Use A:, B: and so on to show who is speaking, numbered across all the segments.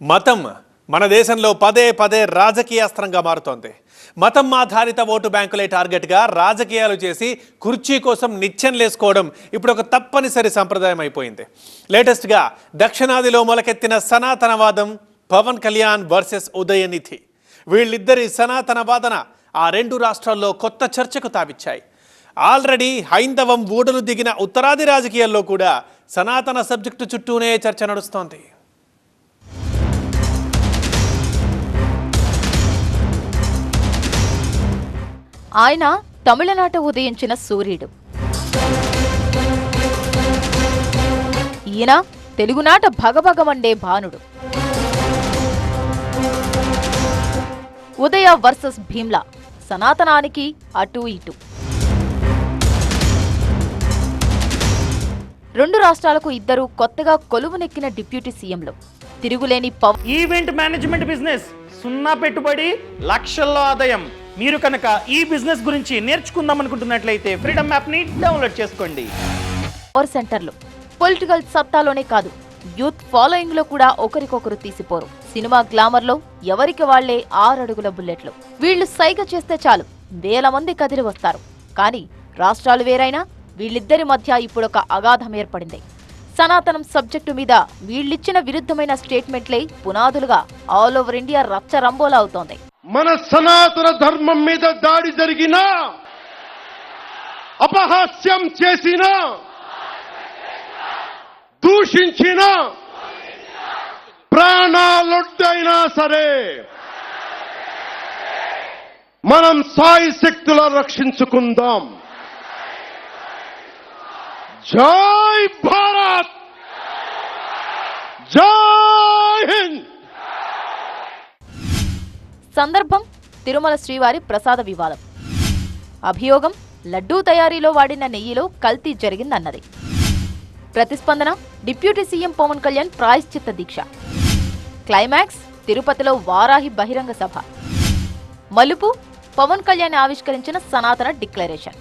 A: మతం మన దేశంలో పదే పదే రాజకీయాస్త్రంగా మారుతోంది. మతం ఆధారిత ఓటు బ్యాంకులే టార్గెట్గా రాజకీయాలు చేసి కుర్చీ కోసం నిత్యం లేసుకోవడం ఇప్పుడు ఒక తప్పనిసరి సంప్రదాయం అయిపోయింది. లేటెస్ట్గా దక్షిణాదిలో మొలకెత్తిన సనాతనవాదం పవన్ కళ్యాణ్ వర్సెస్ ఉదయనిధి. వీళ్ళిద్దరి సనాతన వాదన ఆ రెండు రాష్ట్రాల్లో కొత్త చర్చకు తావిచ్చాయి. ఆల్రెడీ హైందవం ఊడలు దిగిన ఉత్తరాది రాజకీయాల్లో కూడా సనాతన సబ్జెక్టు చుట్టూనే చర్చ నడుస్తోంది.
B: ఆయన తమిళనాట ఉదయించిన సూర్యుడు. ఈయన తెలుగునాట భగభగమండే భానుడు. ఉదయ వర్సెస్ భీమ్లా సనాతనానికి అటు ఇటు. రెండు రాష్ట్రాలకు ఇద్దరు కొత్తగా కొలువునెక్కిన డిప్యూటీ సీఎంలు. తిరుగులేని పవన్
C: ఈవెంట్ మేనేజ్మెంట్ బిజినెస్ సున్నా పెట్టుబడి లక్షల్లో ఆదాయం. మీరు కనుక ఈ బిజినెస్ గురించి నేర్చుకుందాం అనుకుంటున్నట్లయితే ఫ్రీడమ్ యాప్ని డౌన్లోడ్ చేసుకోండి.
B: పవర్ సెంటర్లు పొలిటికల్ సత్తాలోనే కాదు యూత్ ఫాలోయింగ్లో కూడా ఒకరికొకరు తీసిపోరు. సినిమా గ్లామర్లో ఎవరికి వాళ్ళే ఆరడుగుల బుల్లెట్లు. వీళ్ళు సైగ చేస్తే చాలు వేల మంది కదిలి వస్తారు. కానీ రాష్ట్రాలు వేరైనా వీళ్ళిద్దరి మధ్య ఇప్పుడొక అగాధం ఏర్పడింది. సనాతనం సబ్జెక్టు మీద వీళ్ళిచ్చిన విరుద్ధమైన స్టేట్మెంట్లే పునాదులుగా ఆల్ ఓవర్ ఇండియా రచ్చ రంబోలా అవుతోంది.
D: మన సనాతన ధర్మం మీద దాడి జరిగినా అపహాస్యం చేసిన దూషించిన ప్రాణాలొడ్డైనా సరే మనం సాయి శక్తుల రక్షించుకుందాం. జై
B: సందర్భం తిరుమల శ్రీవారి ప్రసాద వివాదం. అభియోగం లడ్డూ తయారీలో వాడిన నెయ్యిలో కల్తీ జరిగిందన్నది. ప్రతిస్పందన డిప్యూటీ సీఎం పవన్ కళ్యాణ్ ప్రాయశ్చిత్త దీక్ష. క్లైమాక్స్ తిరుపతిలో వారాహి బహిరంగ సభ. మలుపు పవన్ కళ్యాణ్ ఆవిష్కరించిన సనాతన డిక్లరేషన్.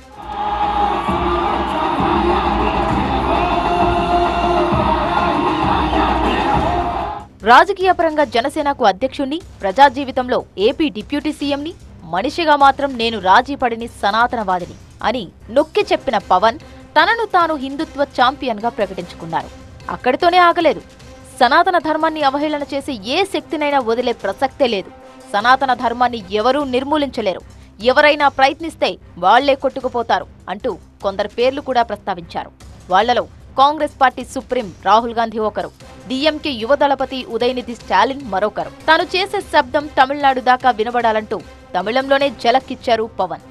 B: రాజకీయపరంగా జనసేనకు అధ్యక్షుణ్ణి ప్రజా జీవితంలో ఏపీ డిప్యూటీ సీఎంని మనిషిగా మాత్రం నేను రాజీ పడిని సనాతనవాదిని అని నొక్కి చెప్పిన పవన్ తనను తాను హిందుత్వ ఛాంపియన్గా ప్రకటించుకున్నారు. అక్కడితోనే ఆగలేదు సనాతన ధర్మాన్ని అవహేళన చేసే ఏ శక్తినైనా వదిలే ప్రసక్తే లేదు. సనాతన ధర్మాన్ని ఎవరూ నిర్మూలించలేరు. ఎవరైనా ప్రయత్నిస్తే వాళ్ళే కొట్టుకుపోతారు అంటూ కొందరు పేర్లు కూడా ప్రస్తావించారు. వాళ్ళలో కాంగ్రెస్ పార్టీ సుప్రీం రాహుల్ గాంధీ ఒకరు డిఎంకే యువ దళపతి ఉదయనిధి స్టాలిన్ మరొకరు తాను చేసే శబ్దం తమిళనాడు దాకా వినబడాలంటూ తమిళంలోనే జలక్కిచ్చారు పవన్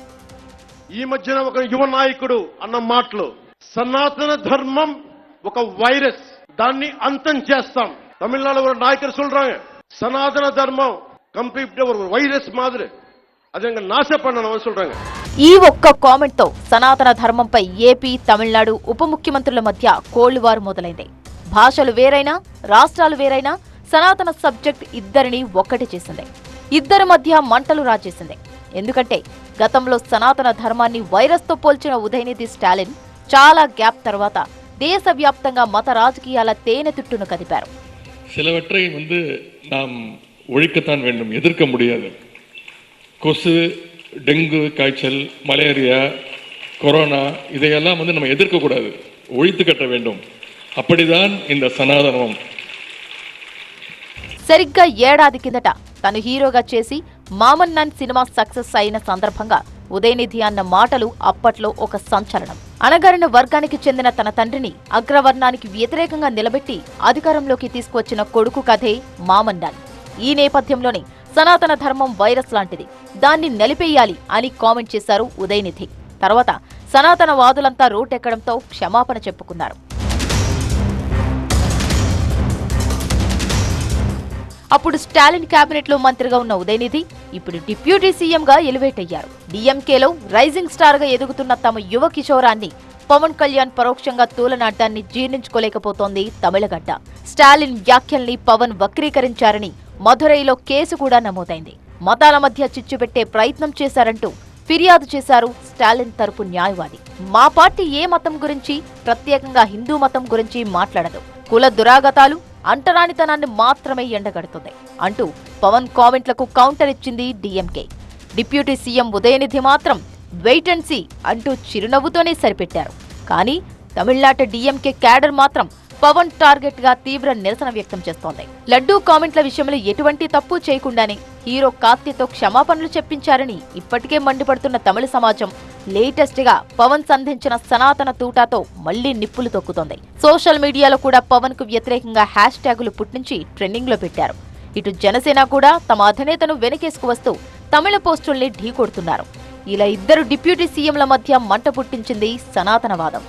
D: ఈ మధ్యన ఒక యువ నాయకుడు అన్న మాటలు సనాతన ధర్మం ఒక వైరస్ దాన్ని అంతం చేస్తాం తమిళనాడు ஒரு நாயக்கர் சொல்றாங்க சனாதன தர்மம் கம்ப்ளீட் ஒரு வைரஸ் மாதிரி அதை அங்க நாச பண்ணணும் சொல்றாங்க
B: ఈ ఒక్క కామెంట్ తో సనాతన ధర్మంపై ఏపీ తమిళనాడు ఉప ముఖ్యమంత్రుల మధ్య కోళ్లువారు మొదలైంది భాషలు వేరైనా రాష్ట్రాలు వేరైనా సనాతన సబ్జెక్ట్ ఇద్దరిని ఒక్కటి చేసింది ఇద్దరి మధ్య మంటలు రాజేసింది ఎందుకంటే గతంలో సనాతన ధర్మాన్ని వైరస్తో పోల్చిన ఉదయనిధి స్టాలిన్ చాలా గ్యాప్ తర్వాత దేశవ్యాప్తంగా మత రాజకీయాల తేనె తుట్టును కదిపారు
E: சிலவற்றை வந்து நாம் ஒழிக்கத்தான் வேண்டும் எதிர்க்க முடியாது கொசு டெங்கு காய்ச்சல் மலேரியா கொரோனா இதையெல்லாம் வந்து நம்ம எதிர்க்கக்கூடாது ஒழித்து கட்ட வேண்டும் அப்படிதான் இந்த சனாதனம்
B: సరిగ్గా ఏడాది కిందట తను హీరోగా చేసి మామన్ నన్ సినిమా సక్సెస్ అయిన సందర్భంగా ఉదయనిధి అన్న మాటలు అప్పట్లో ఒక సంచలనం అణగారిన వర్గానికి చెందిన తన తండ్రిని అగ్రవర్ణానికి వ్యతిరేకంగా నిలబెట్టి అధికారంలోకి తీసుకువచ్చిన కొడుకు కథే మామన్ నన్ ఈ నేపథ్యంలోనే సనాతన ధర్మం వైరస్ లాంటిది. దాన్ని నిలిపేయాలి అని కామెంట్ చేశారు ఉదయనిధి. తర్వాత సనాతన వాదులంతా రోడ్డెక్కడంతో క్షమాపణ చెప్పుకున్నారు. అప్పుడు స్టాలిన్ కేబినెట్లో మంత్రిగా ఉన్న ఉదయనిధి ఇప్పుడు డిప్యూటీ సీఎంగా ఎలివేట్ అయ్యారు. డిఎంకేలో రైజింగ్ స్టార్గా ఎదుగుతున్న తమ యువ కిషోరాన్ని పవన్ కళ్యాణ్ పరోక్షంగా తూలనాటాన్ని జీర్ణించుకోలేకపోతోంది తమిళగడ్డ స్టాలిన్ వ్యాఖ్యల్ని పవన్ వక్రీకరించారని మధురైలో కేసు కూడా నమోదైంది. మతాల మధ్య చిచ్చు పెట్టే ప్రయత్నం చేశారంటూ ఫిర్యాదు చేశారు స్టాలిన్ తరపు న్యాయవాది. మా పార్టీ ఏ మతం గురించి ప్రత్యేకంగా హిందూ మతం గురించి మాట్లాడదు. కుల దురాగతాలు అంటరానితనాన్ని మాత్రమే ఎండగడుతుంది అంటూ పవన్ కామెంట్లకు కౌంటర్ ఇచ్చింది డిఎంకే. డిప్యూటీ సీఎం ఉదయనిధి మాత్రం వెయిట్ అండ్ సీ అంటూ చిరునవ్వుతోనే సరిపెట్టారు. కానీ తమిళనాట డిఎంకే క్యాడర్ మాత్రం పవన్ టార్గెట్గా తీవ్ర నిరసన వ్యక్తం చేస్తోంది. లడ్డూ కామెంట్ల విషయంలో ఎటువంటి తప్పు చేయకుండానే హీరో కార్తీతో క్షమాపణలు చెప్పించారని ఇప్పటికే మండిపడుతున్న తమిళ సమాజం. లేటెస్ట్గా పవన్ సంధించిన సనాతన తూటాతో మళ్ళీ నిప్పులు తొక్కుతోంది. సోషల్ మీడియాలో కూడా పవన్కు వ్యతిరేకంగా హ్యాష్ ట్యాగులు పుట్టించి ట్రెండింగ్లో పెట్టారు. ఇటు జనసేన కూడా తమ అధినేతను వెనకేసుకు వస్తూ తమిళ పోస్టుల్ని ఢీకొడుతున్నారు. ఇలా ఇద్దరు డిప్యూటీ సీఎంల మధ్య మంట పుట్టించింది సనాతనవాదం